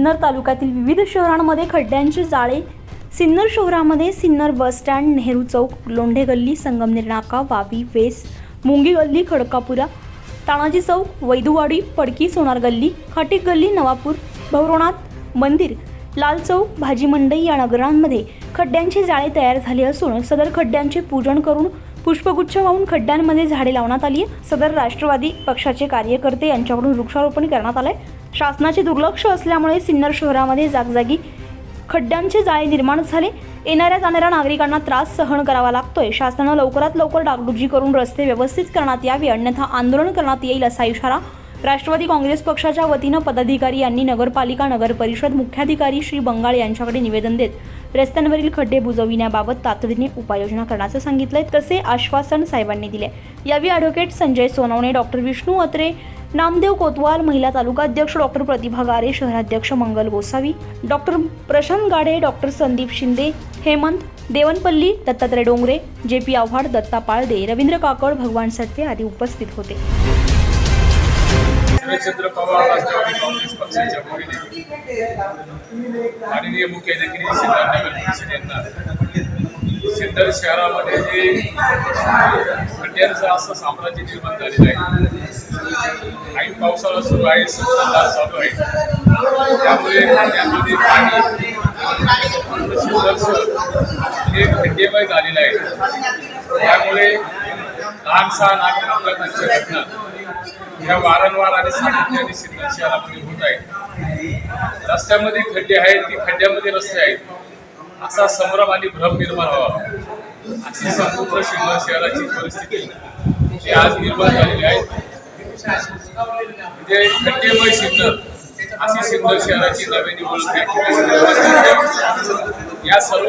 सिन्नर तालुक्यातील विविध शहरांमध्ये खड्ड्यांचे जाळे. सिन्नर शहरामध्ये सिन्नर बस स्टँड नेहरू चौक लोंढे गल्ली संगमनेर नाका वावी वेस मुंगी गल्ली खडकापुरा तानाजी चौक वैधुवाडी पडकी सोनार गल्ली खाटीक गल्ली नवापूर भवरोणात मंदिर लाल चौक भाजी मंडई या नगरांमध्ये खड्ड्यांचे जाळे तयार झाले असून सदर खड्ड्यांचे पूजन करून पुष्पगुच्छ वाहून खड्ड्यांमध्ये झाडे लावण्यात आली सदर राष्ट्रवादी पक्षाचे कार्यकर्ते यांच्याकडून वृक्षारोपण करण्यात आलंय. शासनाचे दुर्लक्ष असल्यामुळे सिन्नर शहरामध्ये जागजागी खड्ड्यांचे जाळे निर्माण झाले. येणाऱ्या जाणाऱ्या नागरिकांना त्रास सहन करावा लागतोय. शासनानं लवकरात लवकर डागडुजी करून रस्ते व्यवस्थित करण्यात यावे. अन्यथा आंदोलन करण्यात येईल असा इशारा राष्ट्रवादी काँग्रेस पक्षाच्या वतीनं पदाधिकारी यांनी नगरपालिका नगर परिषद मुख्याधिकारी श्री बंगाळ यांच्याकडे निवेदन देत रस्त्यांवरील खड्डे बुजविण्याबाबत तातडीने उपाययोजना करण्याचं सांगितलंय. तसे आश्वासन साहेबांनी दिले. यावेळी ॲडव्होकेट संजय सोनवणे डॉक्टर विष्णू अत्रे नामदेव कोतवाल महिला तालुका अध्यक्ष डॉक्टर प्रतिभा गारे शहराध्यक्ष Mangal Gosavi doctor Prashant Gade doctor Sandeep Shinde Hemant Devanpalli Dattatray Dongre J P Awhad Datta Palde Ravindra Kakad Bhagwan Satwe आदी उपस्थित होते. शरदचंद्र पवार राष्ट्रवादी काँग्रेस पक्षाच्या वतीने माननीय मुख्याधिकारी सिद्धार्थ नगर परिषद यांना सिन्नर शहरामध्ये जे खड्ड्यांचं असं साम्राज्य निर्माण झालेलं आहे. काही पावसाळा सुरू आहे संततधार चालू आहे. त्यामुळे खड्ड्यांमध्ये पाणी हे खड्डेमय झालेलं आहे. त्यामुळे लहान सहान आणि अपघातांच्या घटना ह्या वारंवार आणि सातत्याने सिन्नर शहरामध्ये होत आहेत. रस्त्यामध्ये खड्डे आहेत की खड्ड्यामध्ये रस्ते आहेत. असा संभ्रम आणि भ्रम निर्माण व्हावा. अशी संपूर्ण सिन्नर शहराची परिस्थिती ही आज निर्माण झालेली आहे. म्हणजे खड्डेमय सिन्नर अशी सिन्नर शहराची नव्याने ओळख या निर्माण या सर्व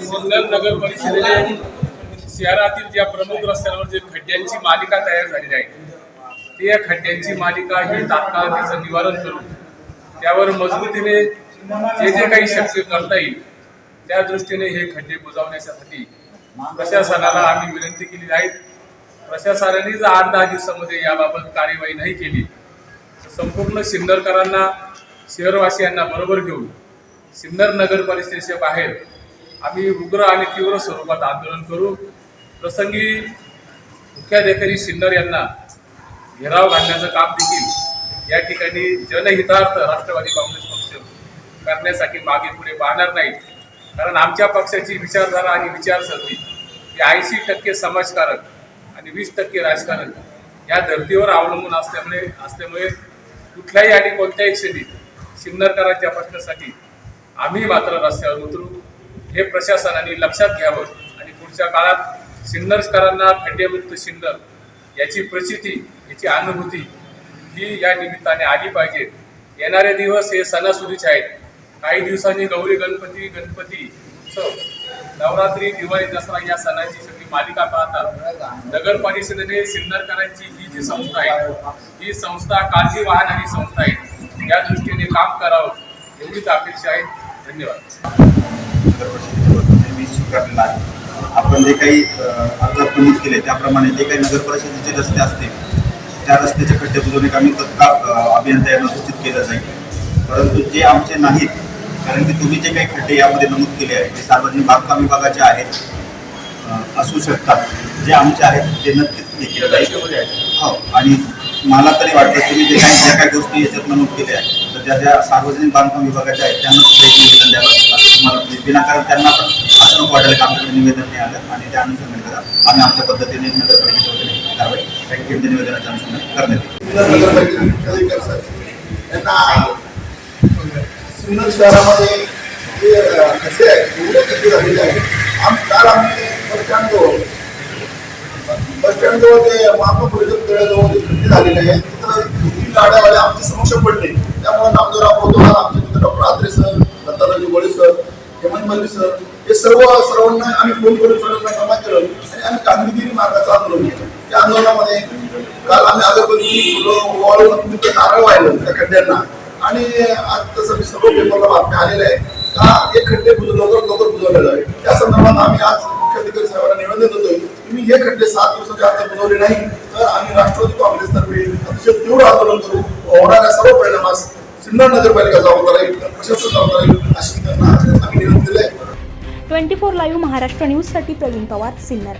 सिन्नर नगर परिषदेने शहरातील ज्या प्रमुख रस्त्यांवर जे खड्ड्यांची मालिका तयार झालेली आहे ती या खड्ड्यांची मालिका ही तात्काळ त्याचं निवारण करून त्यावर मजबूतीने जे जे काही शक्य करता येईल त्या दृष्टीने हे खड्डे बुजवण्यासाठी प्रशासनाला आम्ही विनंती केली आहे. प्रशासनाने जर आठ दहा दिवसामध्ये याबाबत कार्यवाही नाही केली तर संपूर्ण सिन्नरकरांना शहरवासियांना बरोबर घेऊन सिन्नर नगर परिषदेच्या बाहेर आम्ही उग्र आणि तीव्र स्वरूपात आंदोलन करू. प्रसंगी मुख्याधिकारी सिन्नर यांना घेराव घालण्याचं काम देखील या ठिकाणी जनहितार्थ राष्ट्रवादी काँग्रेस पक्ष करण्यासाठी मागे पुढे पाहणार नाही. कारण आमच्या पक्षाची विचारधारा आणि विचारसरणी ही ऐंशी टक्के समाजकारक आणि वीस टक्के राजकारण या धर्तीवर अवलंबून असल्यामुळे असल्यामुळे कुठल्याही आणि कोणत्याही क्षणी सिन्नरकरांच्या प्रश्नासाठी आम्ही मात्र रस्त्यावर उतरू. हे प्रशासनाने लक्षात घ्यावं आणि पुढच्या काळात सिन्नरकरांना खड्डेमुक्त सिन्नर याची प्रचिती याची अनुभूती ही या निमित्ताने आली पाहिजे. येणारे दिवस हे सणासुदीचे आहेत. काही दिवसांनी गौरी गणपती गणपती उत्सव नवरात्री दिवाळी दसरा या सणांची सगळी मालिका पाहतात. नगर परिषदेने सिन्नरकरांची ही जी संस्था आहे ही संस्था काळजी वाहणारी संस्था आहे. या दृष्टीने काम करावं एवढीच अपेक्षा आहे. धन्यवाद. आपण जे काही अर्ज नमूद केले त्याप्रमाणे जे काही नगर परिषदेचे रस्ते असतील त्या रस्त्याचे खड्डे बुजवणे आम्ही तत्काळ अभियंता यांना सूचित केलं जाईल. परंतु जे आमचे नाहीत कारण की तुम्ही जे काही खड्डे यामध्ये नमूद केले आहेत ते सार्वजनिक बागकाम विभागाचे आहेत असू शकतात. जे आमचे आहेत ते नक्कीच हे केलं जाईल. हो आणि मला तरी वाटतं तुम्ही जे काही ज्या काही गोष्टी याच्यात नमूद केल्या आहेत तर ज्या ज्या सार्वजनिक बांधकाम विभागाच्या आहेत त्यांना सुद्धा एक निवेदन द्यावं असं तुम्हाला म्हणजे विनाकारण त्यांना पण असं वाटायला आमच्याकडे निवेदन नाही आलं. आणि त्या अनुषंगाने करा आम्ही आमच्या पद्धतीने नगर वतीने कारवाई काही केंद्रीय निवेदनाच्या अनुषंगाने करण्यात येईल. त्यांना सिन्नर शहरामध्ये जे अ, खड्डे आम काल आम्ही बस स्टँडजवळ बस स्टँडजवळ ते महात्मा फुले तळ्याजवळ जे खड्डे झालेले आहेत तिथं तीन गाड्यावाले आमच्या समक्ष पडले. त्यामुळे नामदेवराव पोतवाल आमचे मित्र डॉक्टर आत्रे सर दत्तात्रय गोळे सर हेमंत मल्ली सर सर्व सर्वांना आम्ही फोन करून सर्वांना जमा केलं आणि आम्ही कामगिरी मार्गाचं आंदोलन केलं त्या आंदोलनामध्ये काल आम्ही अगरबत्ती फुलं वाळून तिथं नारळ वाहिलं त्या खड्ड्यांना. आणि आज तसं मी सर्व पेपरला बातम्या आलेल्या आहेत. का हे खड्डे लवकर लवकर बुजवले जावे त्या संदर्भात आम्ही आज मुख्याधिकारी साहेबांना निवेदन देतोय तुम्ही हे खड्डे सात दिवसाच्या आत बुजवले नाही तर आम्ही राष्ट्रवादी काँग्रेसतर्फे अतिशय तीव्र आंदोलन करू. होणाऱ्या सर्व परिणामास सिन्नर नगरपालिका जबाबदार आहे प्रशासन जबाबदार आहे अशी त्यांना आम्ही निवेदन दिलं आहे ट्वेंटी फोर लाईव्ह महाराष्ट्र न्यूजसाठी प्रवीण पवार सिन्नर.